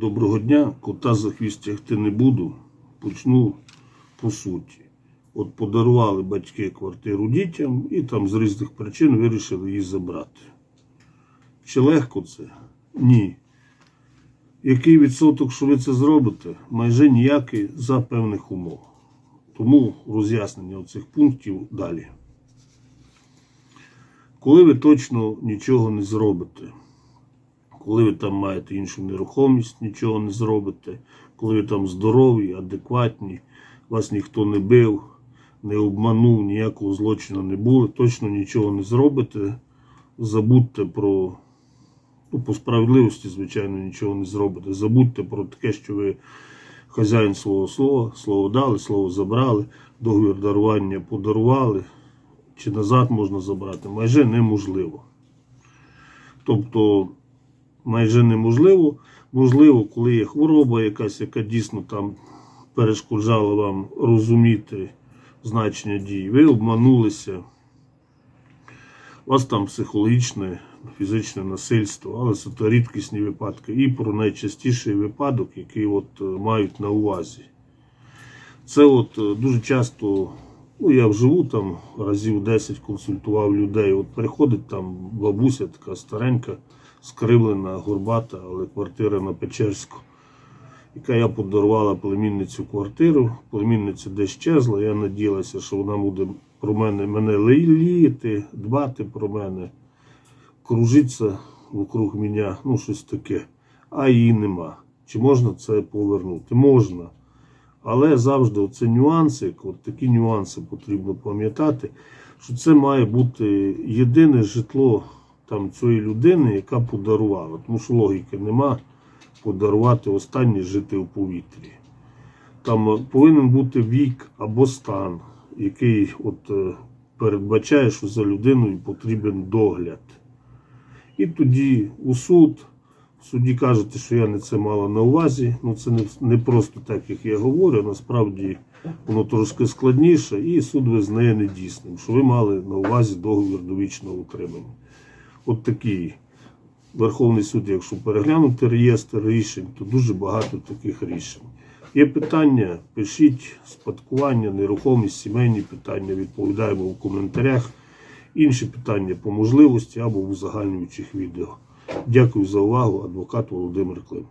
Доброго дня, кота за хвіст тягти не буду. Почну по суті. От подарували батьки квартиру дітям і там з різних причин вирішили її забрати. Чи легко це? Ні. Який відсоток, що ви це зробите? Майже ніякий за певних умов. Тому роз'яснення цих пунктів далі. Коли ви точно нічого не зробите, коли ви там маєте іншу нерухомість, нічого не зробите, коли ви там здорові, адекватні, вас ніхто не бив, не обманув, ніякого злочину не було, точно нічого не зробите, забудьте про, ну, по справедливості, звичайно, нічого не зробите. Забудьте про таке, що ви хазяїн свого слова, слово дали, слово забрали, договір дарування подарували, чи назад можна забрати, майже неможливо. Тобто, майже неможливо. Можливо, коли є хвороба якась, яка дійсно там перешкоджала вам розуміти значення дій, ви обманулися. У вас там психологічне, фізичне насильство, але це то рідкісні випадки. І про найчастіший випадок, який от е, мають на увазі. Це от е, дуже часто, ну я вживу там разів 10 консультував людей. От приходить там бабуся така старенька, скривлена, горбата, але квартира на Печерську, яка я подарувала племінницю квартиру. Племінниця десь щезла. Я надіялася, що вона буде про мене мене ліліти, дбати про мене, кружиться вокруг мене, ну щось таке. А її нема. Чи можна це повернути? Можна. Але завжди це нюанси, от такі нюанси потрібно пам'ятати, що це має бути єдине житло там цієї людини, яка подарувала. Тому що логіки нема подарувати останнє жити у повітрі. Там повинен бути вік або стан, який от е, передбачає, що за людиною потрібен догляд. І тоді у суд. В суді кажете, що я не це мала на увазі. Ну це не, не просто так, як я говорю. Насправді воно трошки складніше, і суд визнає недійсним, що ви мали на увазі договір довічного утримання. От такий Верховний суд, якщо переглянути реєстр рішень, то дуже багато таких рішень. Є питання, пишіть спадкування, нерухомість, сімейні питання, відповідаємо в коментарях. Інші питання по можливості або в узагальнюючих відео. Дякую за увагу, адвокат Володимир Клим.